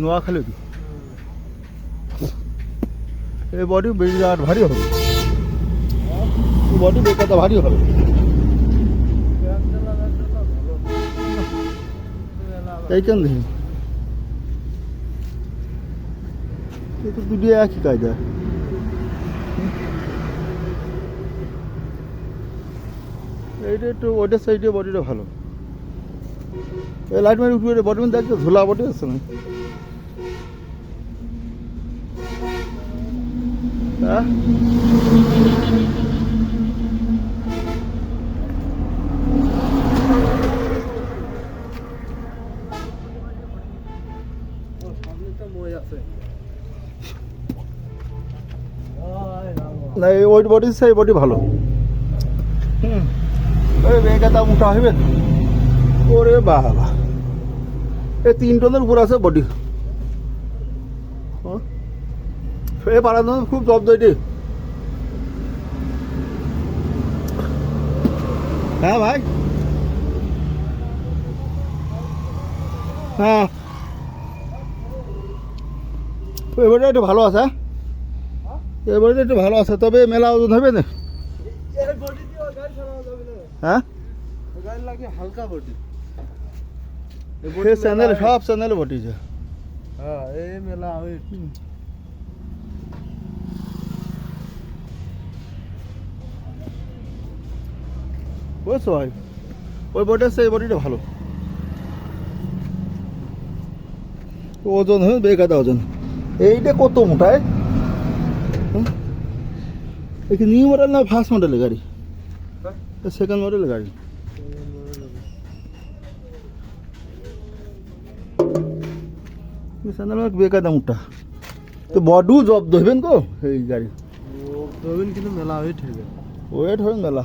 নোয়াখালী এই বডি বিরাট ভারী হবে বডি বেকায়দা ভারী হবে এইখান দেখি? এ তো দুটি একই কায়দা। এইটা একটু ওইটার সাইডে বডিটা ভালো। এই লাইট মারি উঠবে বডি মানে দেখছ? ঝোলা বডি আছে না হ্যাঁ? না ওই বডি সেই বডি ভালো। ওই বেকাতা মোটা হইবে? ওরে বাবা। এই তিন টনের উপর আছে বডি। এ পাড়ানো খুব জব্দ এটি হ্যাঁ ভাই? হ্যাঁ। এবারে একটু ভালো আছে হ্যাঁ? এবারে একটু ভালো আছে, তবে মেলা ওজন হবে না। হ্যাঁ? লাগে হালকা বডি সে সব হ্যাঁ এই মেলা বুঝছ ভাই। ওই সেই বডিটা ভালো। ওজন হয় বেকাদা ওজন। এইটা কত মোটায় কি নিউ মডেল না ফার্স্ট মডেলের গাড়ি? সেকেন্ড মডেলের গাড়ি চ্যানেল বেকাদা মোটা তো বডু জব ধরবেন গো এই গাড়ি ও প্রবীণ কিন্তু মেলা হয়ে ঠিক ওয়েট হবে মেলা